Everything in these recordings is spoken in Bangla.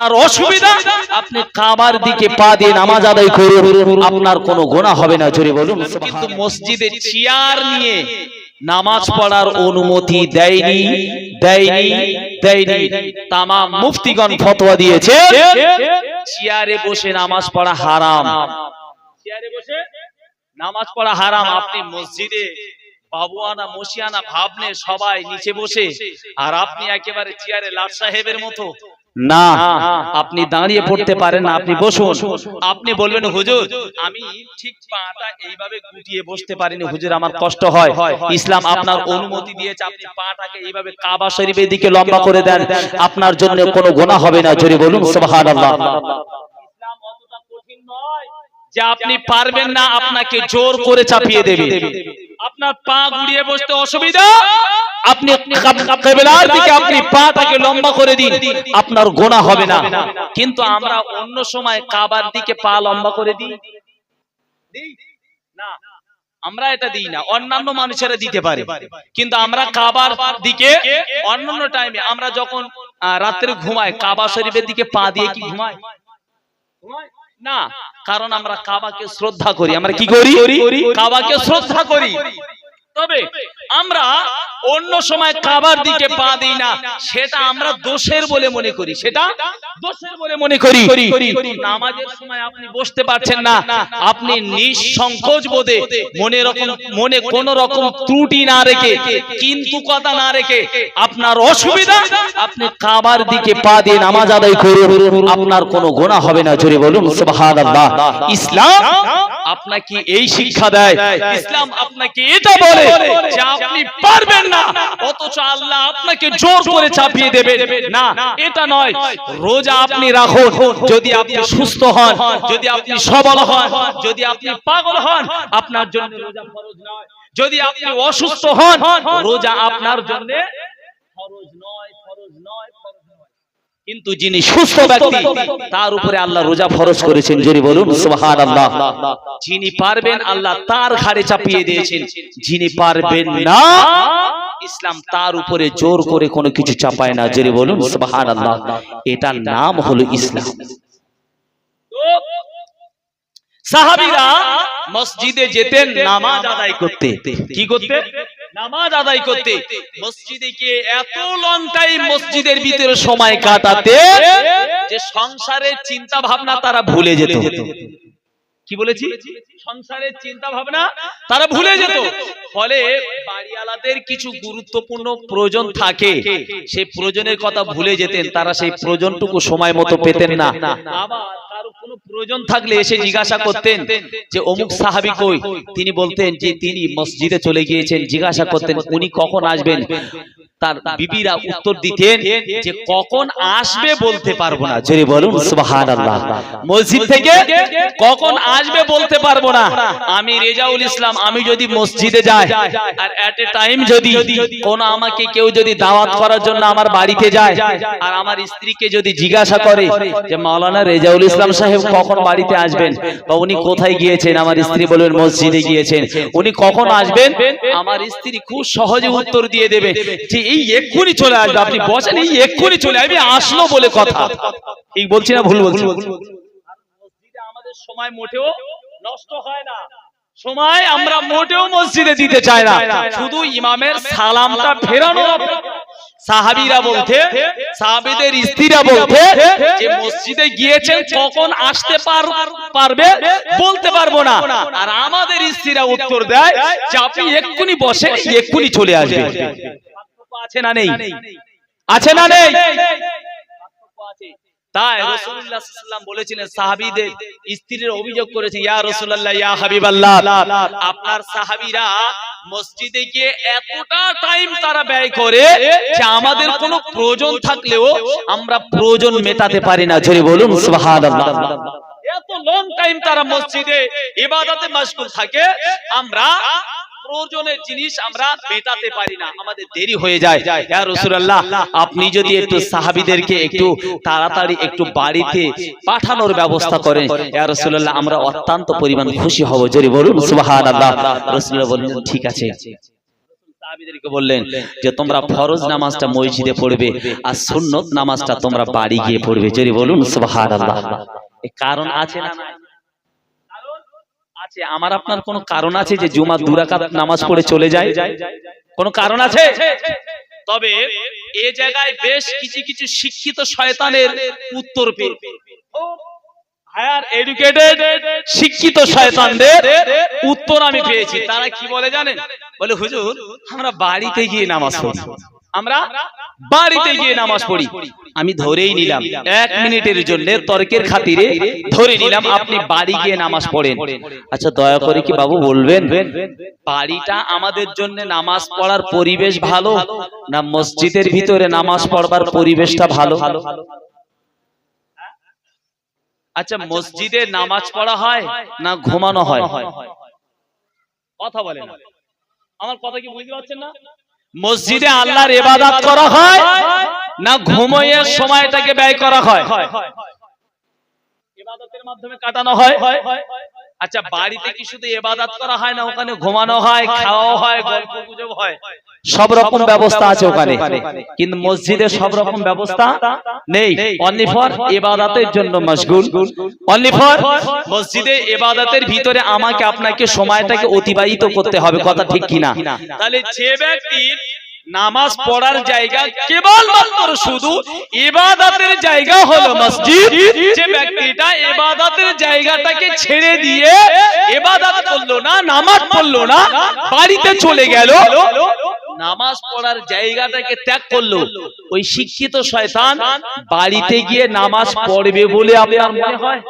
আর অসুবিধা আপনি কাবার দিকে পা দিয়ে নামাজ আদায় করুন। আপনার কোনো গোনা হবে না জোরে বলুন কিন্তু মসজিদে চেয়ার নিয়ে নামাজ পড়ার অনুমতি দেয়নি দেয়নি দেয়নি। তামাম মুফতিগণ ফতোয়া দিয়েছে চেয়ারে বসে নামাজ পড়া হারাম। চেয়ারে বসে নামাজ পড়া হারাম আপনি মসজিদে বাবুয়ানা মসিয়ানা ভাবনে সবাই নিচে বসে আর আপনি একেবারে চেয়ারে লাট সাহেবের মতো না আপনি দাঁড়িয়ে পড়তে পারেন না আপনি বসুন। আপনি বলবেন হুজুর আমি ঠিক পাটা এইভাবে গুটিয়ে বসতে পারিনি হুজুর আমার কষ্ট হয়। ইসলাম আপনার অনুমতি দিয়েছে আপনি পাটাকে এইভাবে কাবা শরীফের দিকে লম্বা করে দেন। আপনার জন্য কোনো গোনা হবে না জোরে বলুন সুবহানাল্লাহ। ইসলাম অতটা কঠিন নয় যে আপনি পারবেন না আপনাকে জোর করে চাপিয়ে দেবে। আপনার পা গুড়িয়ে বসতে অসুবিধা? আপনি কেবলার দিকে আপনি পাটাকে লম্বা করে দিন আপনার গোনা হবে না। কিন্তু আমরা অন্য সময় কাবার দিকে পা লম্বা করে দিই? না। আমরা এটা দিই না। অন্যান্য মানুষেরা দিতে পারে। কিন্তু আমরা কাবার দিকে অন্যান্য টাইমে আমরা যখন রাত্রে ঘুমাই কাবা শরীফের দিকে পা দিয়ে কি ঘুমাই। ঘুমাই? না কারণ আমরা কাবাকে শ্রদ্ধা করি। আমরা কি করি? কাবাকে শ্রদ্ধা করি। তবে আমরা অন্য সময় কাবার দিকে পা দিই না, সেটা আমরা দোষের বলে মনে করি। সেটা দোষের বলে মনে করি। নামাজের সময় আপনি বসতে পারছেন না, আপনি নিঃসংকোচ বোধে মনে রকম মনে কোন রকম ত্রুটি না রেখে, কিন্তু কথা না রেখে আপনার অসুবিধা, আপনি কাবার দিকে পা দিয়ে নামাজ আদায় করুন আপনার কোনো গোনা হবে না। জোরে বলুন, সুবহানাল্লাহ। ইসলাম আপনাকে এই শিক্ষা দেয়। ইসলাম আপনাকে এটা বলে যে আপনি পারবেন না। অথচ আল্লাহ আপনাকে জোর করে চাপিয়ে দেবে। না, এটা নয়। রোজা আপনি রাখুন। যদি আপনি সুস্থ হন, যদি আপনি সবল হন, যদি আপনি পাগল হন, আপনার জন্য রোজা ফরজ নয়। যদি আপনি অসুস্থ হন, রোজা আপনার জন্য ফরজ নয় ফরজ নয়। কিন্তু যিনি সুস্থ ব্যক্তি তার উপরে আল্লাহ রোজা ফরজ করেছেন। যিনি বলুন সুবহানাল্লাহ। যিনি পারবেন আল্লাহ তার ঘাড়ে চাপিয়ে দিয়েছেন। যিনি পারবেন না ইসলাম তার উপরে জোর করে কোনো কিছু চাপায় না। যিনি বলুন সুবহানাল্লাহ। এটার নাম হলো ইসলাম। সাহাবীরা মসজিদে যেতেন নামাজ আদায় করতে। কি করতে? নামাজ আদায় করতে। মসজিদে গিয়ে এত লং টাইম মসজিদের ভিতরে সময় কাটাতে যে সংসারের চিন্তা ভাবনা তারা ভুলে যেত। কি বলেছি? সংসারের চিন্তা ভাবনা তারা ভুলে যেত। ফলে বাড়িওয়ালাদের কিছু গুরুত্বপূর্ণ প্রয়োজন থাকে। সেই প্রয়োজনের কথা ভুলে যেতেন, তারা সেই প্রয়োজনটুকু সময় মতো পেতেন না। আবার কোনো প্রয়োজন থাকলে এসে জিজ্ঞাসা করতেন যে অমুক সাহাবি কই? তিনি বলতেন যে তিনি মসজিদে চলে গিয়েছেন জিজ্ঞাসা করতেন উনি কখন আসবেন? তার বিবিরা উত্তর দিতেন যে কখন আসবে বলতে পারব না। যদি বলুন সুবহানাল্লাহ। মসজিদ থেকে কখন আসবে বলতে পারব না। আমি রেজাউল ইসলাম আমি যদি মসজিদে যাই আর এট এ টাইম যদি কোন আমাকে কেউ যদি দাওয়াত করার জন্য আমার বাড়িতে যায় আর আমার স্ত্রীকে যদি জিজ্ঞাসা করে যে মাওলানা রেজাউল ইসলাম সাহেব কখন বাড়িতে আসবেন? বা উনি কোথায় গিয়েছেন? আমার স্ত্রী বলবেন মসজিদে গিয়েছেন। উনি কখন আসবেন? আমার স্ত্রী খুব সহজে উত্তর দিয়ে দেবে যে এই এক্ষুনি চলে আসবে। আপনি বসেন এই এক্ষুনি চলে আসবে। আসলো বলে কথা। ঠিক বলছি না ভুল বলছি? মসজিদে আমাদের সময় মোটেও নষ্ট হয় না। সময় আমরা মোটেও মসজিদে দিতে চাই না। শুধু ইমামের সালামটা ফেরানো সাহাবিরা বলতে সাহাবিদের স্ত্রীরা বলতে যে মসজিদে গিয়েছেন কখন আসতে পার- পারবে বলতে পারব না। আর আমাদের স্ত্রীরা উত্তর দেয় যে আপনি এক্ষুনি বসে এক্ষুনি চলে আসবে। আছে না নেই? আছে না নেই? তাই রাসূলুল্লাহ ওয়াসাল্লাম বলেছিলেন সাহাবীদের স্ত্রীর অভিযোগ করেছে ইয়া রাসূলুল্লাহ ইয়া হাবিবাল্লাহ আপনার সাহাবীরা মসজিদে গিয়ে এতটা টাইম তারা ব্যয় করে যে আমাদের কোনো প্রয়োজন থাকলেও আমরা প্রয়োজন মেটাতে পারি না। জোরে বলুন সুবহানাল্লাহ। এত লং টাইম তারা মসজিদে ইবাদতে মাশগুল থাকে আমরা প্রয়োজনের জিনিস আমরা মেটাতে পারি না আমাদের দেরি হয়ে যায়। ইয়া রাসূলুল্লাহ আপনি যদি একটু সাহাবীদেরকে একটু তাড়াতাড়ি একটু বাড়িতে পাঠানোর ব্যবস্থা করেন ইয়া রাসূলুল্লাহ আমরা অত্যন্ত পরিমাণ খুশি হব। জোরে বলুন সুবহানাল্লাহ। রাসূলুল্লাহ বললেন ঠিক আছে। সাহাবীদেরকে বললেন যে তোমরা ফরজ নামাজটা মসজিদে পড়বে আর সুন্নত নামাজটা তোমরা বাড়ি গিয়ে পড়বে। যদি বলুন এই কারণ আছে না আছে। আমার আপনার কোনো কারণ আছে যে জুমা দুরাকাত নামাজ পড়ে চলে যায়? কোনো কারণ আছে? তবে এ জায়গায় বেশ কিছু কিছু শিক্ষিত শয়তানের উত্তর পেয়ে। হায়ার এডুকেটেড শিক্ষিত শয়তানদের উত্তর আমি পেয়েছি। তারা কি বলে জানেন? বলে হুজুর আমরা বাড়িতে গিয়ে নামাজ পড়ি। আমরা বাড়িতে গিয়ে নামাজ পড়ি। আমি ধরেই নিলাম। এক মিনিটের জন্য তর্কের খাতিরে ধরে নিলাম আপনি বাড়ি গিয়ে নামাজ পড়েন। আচ্ছা দয়া করে কি বাবু বলবেন? বাড়িটা আমাদের জন্য নামাজ পড়ার পরিবেশ ভালো না মসজিদের ভিতরে নামাজ পড়বার পরিবেশটা ভালো? আচ্ছা মসজিদে নামাজ পড়া হয় না ঘুমানো হয়? কথা বলেন আমার কথা কি বুঝতে পারছেন না? মসজিদে আল্লাহর ইবাদত করা হয় না ঘুমিয়ে সময়টাকে ব্যয় করা হয়? ইবাদতের মাধ্যমে কাটানো হয়? আচ্ছা বাড়িতে কি শুধু ইবাদত করা হয় না ওখানে ঘুমানো হয় খাওয়া হয় গল্প গুজব হয়? সব রকম ব্যবস্থা আছে ওখানে। কিন্তু মসজিদে সব রকম ব্যবস্থা নেই। অনলি ফর ইবাদতের জন্য মশগুল। অনলি ফর মসজিদে ইবাদতের ভিতরে আমাকে আপনাকে সময়টাকে অতিবাহিত করতে হবে কথা ঠিক কিনা? তাহলে যে ব্যক্তি নামাজ পড়ার জায়গা কেবল মাত্র শুধু ইবাদতের জায়গা হলো মসজিদ যে ব্যক্তিটা ইবাদতের জায়গাটাকে ছেড়ে দিয়ে ইবাদত করল না নামাজ পড়ল না বাড়িতে চলে গেল নামাজ পড়ার জায়গাটাকে ত্যাগ করল। ওই শিক্ষিত শয়তান বাড়িতে গিয়ে নামাজ পড়বে বলে আপনার মনে হয়?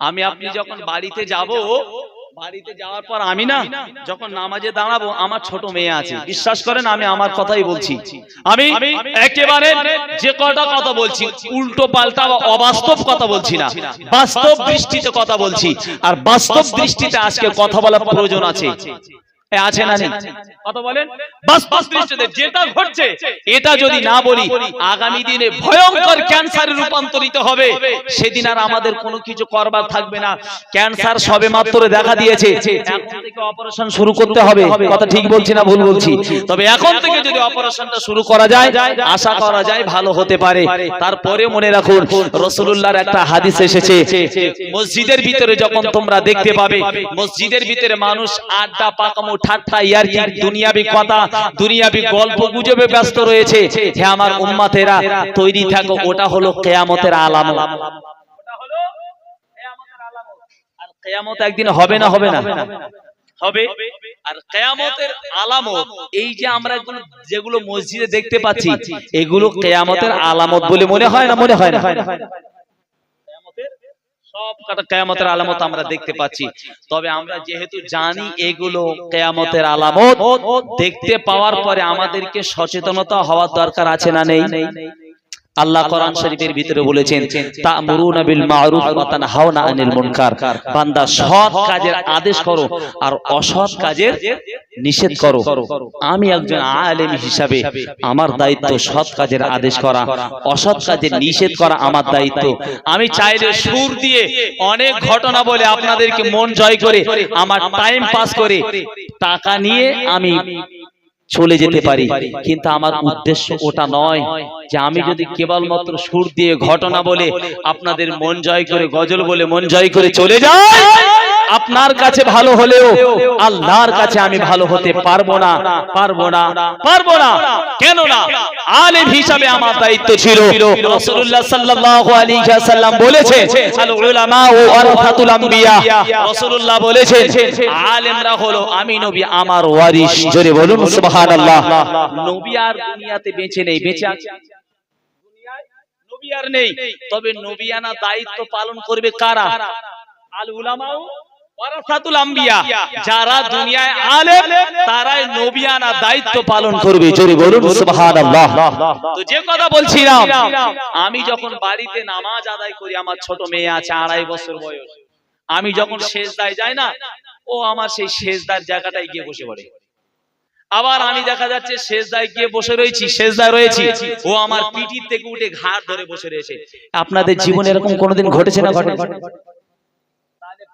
আমি আপনি যখন বাড়িতে যাব বাড়িতে যাওয়ার পর আমি না যখন নামাজে দাঁড়াবো আমার ছোট মেয়ে আছে। বিশ্বাস করেন আমি আমার কথাই বলছি। আমি একেবারে যে কটা কথা বলছি উল্টো পাল্টা বা অবাস্তব কথা বলছি না। বাস্তব দৃষ্টিতে কথা বলছি। আর বাস্তব দৃষ্টিতে আজকে কথা বলার প্রয়োজন আছে। আছে না নেই কথা বলেন? যেটা ঘটছে এটা যদি না বলি আগামী দিনে ভয়ঙ্কর ক্যান্সারে রূপান্তরিত হবে। সেদিন আর আমাদের কোনো কিছু করবার থাকবে না। ক্যান্সার সবে মাত্র দেখা দিয়েছে। থেকে অপারেশন শুরু করতে হবে। কথা ঠিক বলছি না ভুল বলছি? তবে এখন থেকে যদি অপারেশনটা শুরু করা যায় আশা করা যায় ভালো হতে পারে। তারপরে মনে রাখুন একটা হাদিস এসেছে মসজিদের ভিতরে যখন তোমরা দেখতে পাবে মসজিদের ভিতরে মানুষ আড্ডা পাকামো ঠাট্টা ইয়ারকি দুনিয়াবি কথা দুনিয়াবি গল্প গুজবে ব্যস্ত রয়েছে। হে আমার উম্মাতেরা তৈরি থাকো ওটা হলো কেয়ামতের আলামত কেয়ামত একদিন হবে না হবে না? হবে। আর কেয়ামতের আলামত এই যে আমরা যেগুলো মসজিদে দেখতে পাচ্ছি এগুলো কেয়ামতের আলামত বলে মনে হয় না মনে হয় না? সব কেয়ামতের আলামত আমরা দেখতে পাচ্ছি। তবে আমরা যেহেতু জানি এগুলো কেয়ামতের আলামত দেখতে পাওয়ার পরে আমাদেরকে সচেতনতা হওয়ার দরকার আছে না নেই? আল্লাহ কোরআন শরীফের ভিতরে বলেছেন তা'মুরুনা বিল মা'রুফ ওয়া তানহাউনা আনিল মুনকার। বান্দা সৎ কাজের আদেশ করো আর অসৎ কাজের নিষেধ করো। আমি একজন আলেম হিসাবে আমার দায়িত্ব সৎ কাজের আদেশ করা। অসৎ কাজের নিষেধ করা আমার দায়িত্ব। আমি চাইলে সুর দিয়ে অনেক ঘটনা বলে আপনাদেরকে মন জয় করে আমার টাইম পাস করে টাকা নিয়ে আমি চলে যেতে পারি। কিন্তু আমার উদ্দেশ্য ওটা নয় যে আমি যদি কেবলমাত্র সুর দিয়ে ঘটনা বলে আপনাদের মন জয় করে গজল বলে মন জয় করে চলে যাই! আপনার কাছে ভালো হলেও আল্লাহর কাছে আমি ভালো হতে পারব না পারব না পারব না। কেন না আলেম হিসাবে আমার দায়িত্ব ছিল। রাসূলুল্লাহ সাল্লাল্লাহু আলাইহি ওয়াসাল্লাম বলেছে আল উলামা ও ওয়ারাসাতুল আম্বিয়া। রাসূলুল্লাহ বলেছেন, আলেমরা হলো আমি নবী, আমার ওয়ারিস জোরে বলুন, সুবহানাল্লাহ। নবী আর দুনিয়াতে বেঁচে নেই, বেঁচে আছে। নবী আর নেই, তবে নবিয়ানা দায়িত্ব পালন করবে কারা? আল উলামাউ ওয়ারাসাতুল আম্বিয়া যারা দুনিয়ায় আলেম তারাই নবিয়ানা দায়িত্ব পালন করবে। জোরে বলুন সুবহানাল্লাহ। তো যে কথা বলছিলাম আমি যখন বাড়িতে নামাজ আদায় করি আমার ছোট মেয়ে আছে আড়াই বছর বয়স। আমি যখন শেষদায় যাই না ও আমার সেই শেষদার জায়গাটায় গিয়ে বসে পড়ে। আবার আমি দেখা যাচ্ছে শেষদায় গিয়ে বসে রয়েছি শেষদায় রয়েছি। ও আমার পিঠির থেকে উঠে ঘাড় ধরে বসে রয়েছে। আপনাদের জীবনে এরকম কোনোদিন ঘটেছে না ঘটে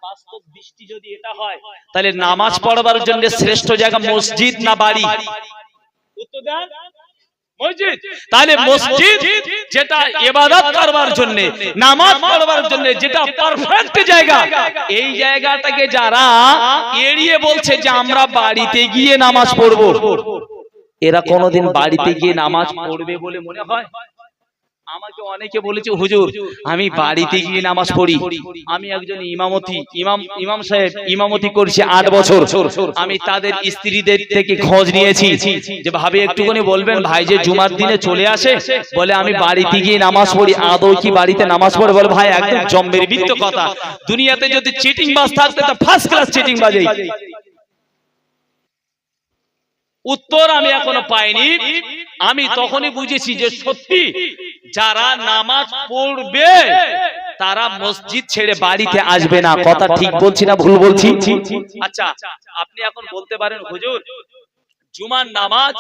বাস্তব দৃষ্টি যদি এটা হয় তাহলে নামাজ পড়বার জন্য শ্রেষ্ঠ জায়গা মসজিদ না বাড়ি? উত্তর দেন মসজিদ। তাহলে মসজিদ যেটা ইবাদত করবার জন্য নামাজ পড়বার জন্য যেটা পারফেক্ট জায়গা এই জায়গাটাকে যারা এড়িয়ে বলছে যে আমরা বাড়িতে গিয়ে নামাজ পড়ব এরা কোনোদিন বাড়িতে গিয়ে নামাজ পড়বে বলে মনে হয়? আমাকে অনেকে বলেছে হুজুর আমি বাড়িতে গিয়ে নামাজ পড়ি। আমি একজন ইমামতি ইমাম ইমাম সাহেব ইমামতি করছি আট বছর। আমি তাদের স্ত্রীদের থেকে খোঁজ নিয়েছি। যে ভাবে একটুখানি বলবেন ভাই যে জুমার দিনে চলে আসে? বলে আমি বাড়িতে গিয়ে নামাজ পড়ি আদৌ কি বাড়িতে নামাজ পড়ে? বলে ভাই একদম জম্বের বৃত্ত কথা। দুনিয়াতে যদি চিটিং বাজ থাকতে তা ফার্স্ট ক্লাস চিটিং বাজেই। উত্তর আমি এখনও পাইনি। আমি তখনই বুঝেছি যে সত্যি যারা নামাজ পড়বে, তারা মসজিদ ছেড়ে বাড়িতে আসবে না। কথা ঠিক বলছি না ভুল বলছি? আচ্ছা আপনি এখন বলতে পারেন, হুজুর, জুমার নামাজ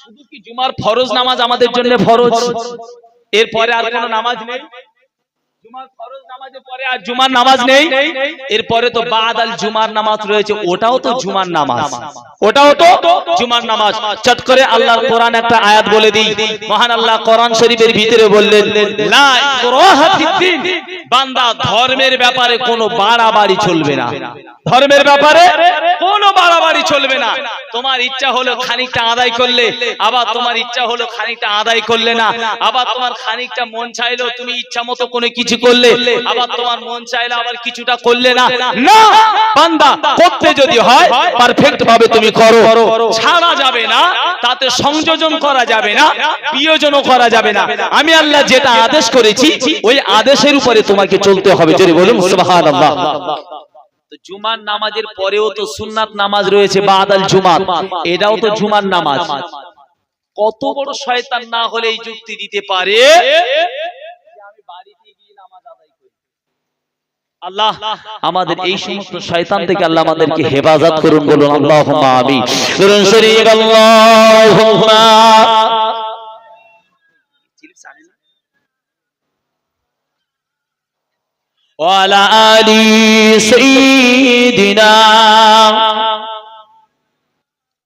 শুধু কি জুমার ফরজ নামাজ আমাদের জন্য ফরজ? এরপরে আর কোনো নামাজ নেই? জুমার নামাজ নেই? এরপরে তো বাদ আল জুমার নামাজ রয়েছে ওটাও তো জুমার নামাজ। ওটাও তো জুমার নামাজ। চট করে আল্লাহর কোরআন একটা আয়াত বলে দিই। মহান আল্লাহ কোরআন শরীফের ভিতরে বললেন লা ইকরাহা বান্দা ধর্মের ব্যাপারে কোনো বাড়াবাড়ি চলবে না। ধর্মের ব্যাপারে কোনো বাড়াবাড়ি চলবে না। তোমার ইচ্ছা হলো খানিকটা আদায় করলে আবার তোমার ইচ্ছা হলো খানিকটা আদায় করলে না। আবার তোমার খানিকটা মন চাইলো তুমি ইচ্ছা মতো কোনো কিছু করলে আবার তোমার মন চাইলো আবার কিছুটা করলে না। না বান্দা করতে যদি হয় পারফেক্ট ভাবে তুমি করো। ছাড়া যাবে না তাতে সংযোজন করা যাবে না বিয়োজনও করা যাবে না। আমি আল্লাহ যেটা আদেশ করেছি ওই আদেশের উপরে তোমাকে চলতে হবে। যদি বলুন, সুবহানাল্লাহ। জুমার নামাজের পরেও তো সুন্নাত নামাজ রয়েছে, বাদাল জুমাত। এটাও তো জুমার নামাজ। কত বড় শয়তান না হলে এই যুক্তি দিতে পারে? আমি। আল্লাহ, আমাদের এই সমস্ত শয়তান থেকে আল্লাহ আমাদেরকে হেফাজত করুন, বলুন, আল্লাহুম্মা আমিন। وعلى آل سيدنا